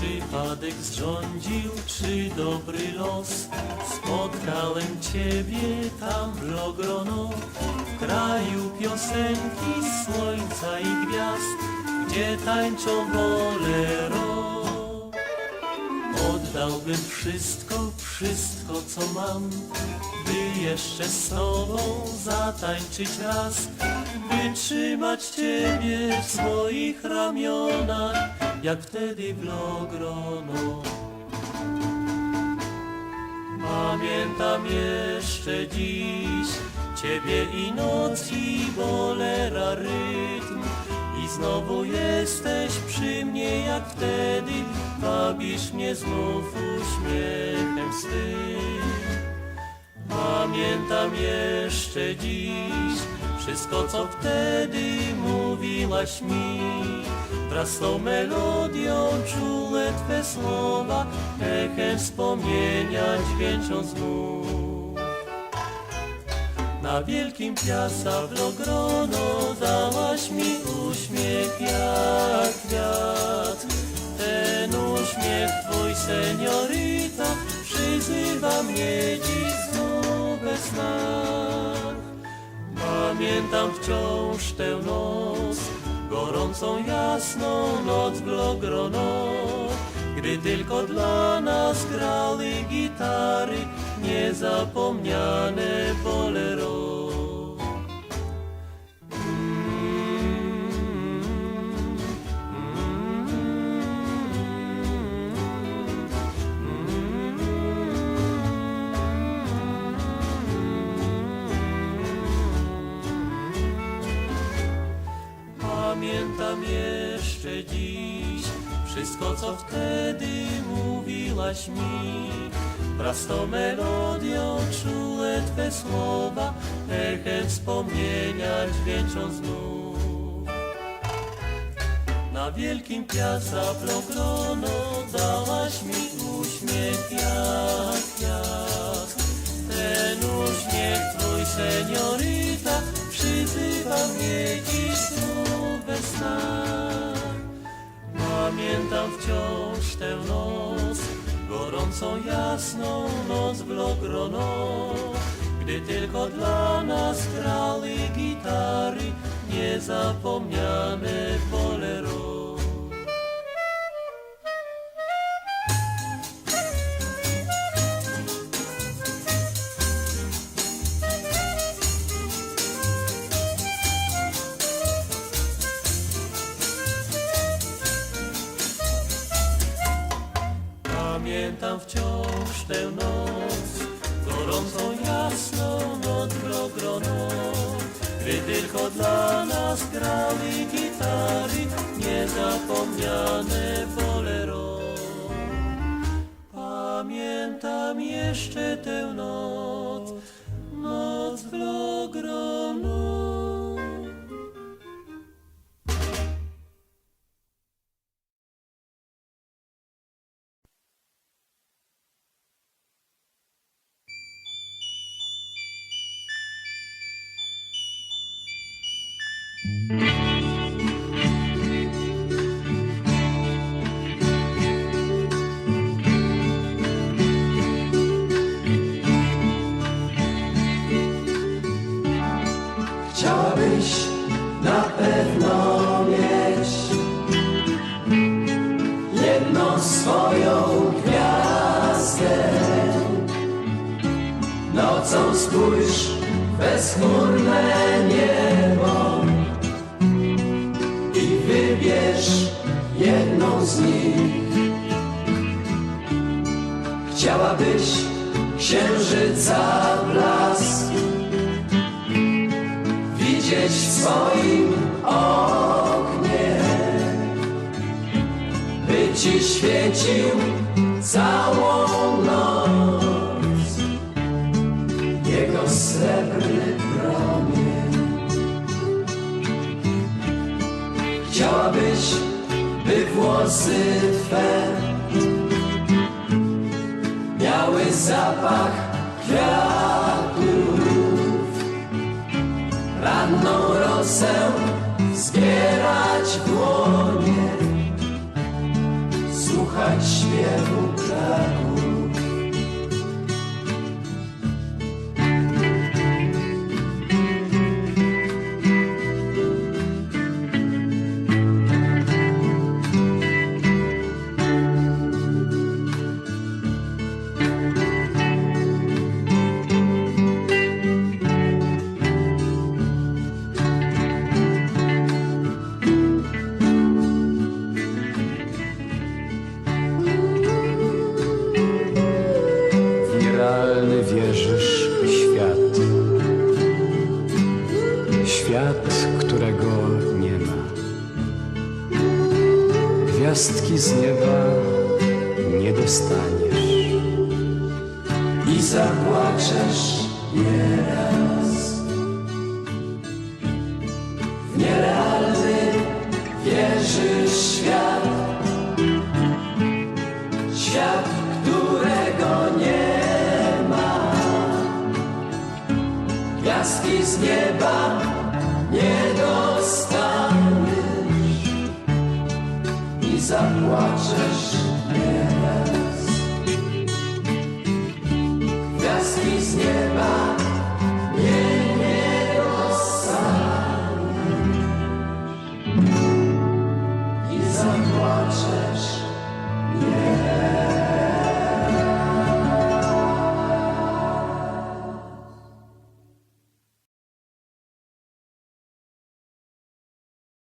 Przypadek zrządził, czy dobry los? Spotkałem ciebie tam w Logrono, w kraju piosenki, słońca i gwiazd, gdzie tańczą bolero. Oddałbym wszystko, wszystko co mam, by jeszcze z tobą zatańczyć raz, by trzymać ciebie w swoich ramionach, jak wtedy w Logrono. Pamiętam jeszcze dziś Ciebie i noc i bolera rytm I znowu jesteś przy mnie jak wtedy Bawisz mnie znów uśmiechem swym Pamiętam jeszcze dziś Wszystko co wtedy mówiłaś mi. Tą melodią czule Twe słowa Echem wspomnienia dźwięczą znów. Na wielkim piasa w Logrono Dałaś mi uśmiech jak kwiat Ten uśmiech Twój seniorita Przyzywa mnie dziś znów we snach Pamiętam wciąż tę noc, gorącą jasną noc w Logrono, gdy tylko dla nas grały gitary, niezapomniane bolero. Pamiętam jeszcze dziś wszystko, co wtedy mówiłaś mi. Wraz z tą melodią czule Twe słowa, echem wspomnienia dźwięczą znów. Na wielkim piazza w Logrono dałaś mi uśmiech jak kwiat. Ten uśmiech Twój seniorita snach. Pamiętam wciąż tę noc, gorącą jasną noc w Logrono, gdy tylko dla nas grały gitary, niezapomniane bolero. Pamiętam wciąż tę noc, gorącą jasną noc w Logrono, gdy tylko dla nas grały gitary, niezapomniane bolero. Pamiętam jeszcze tę Chciałabyś na pewno mieć jedną swoją gwiazdę. Nocą spójrz bezchmurne niebo wybierz jedną z nich. Chciałabyś księżyca blask widzieć w swoim oknie, by ci świecił włosy twe miały zapach kwiatów. Ranną rosę Gwiazdki z nieba nie dostaniesz. i zapłaczesz nieraz. W nierealny wierzysz świat, świat, którego nie ma. Gwiazdki z nieba nie zapłaczesz nieraz. Gwiazdki z nieba nie, nie dostaniesz i zapłaczesz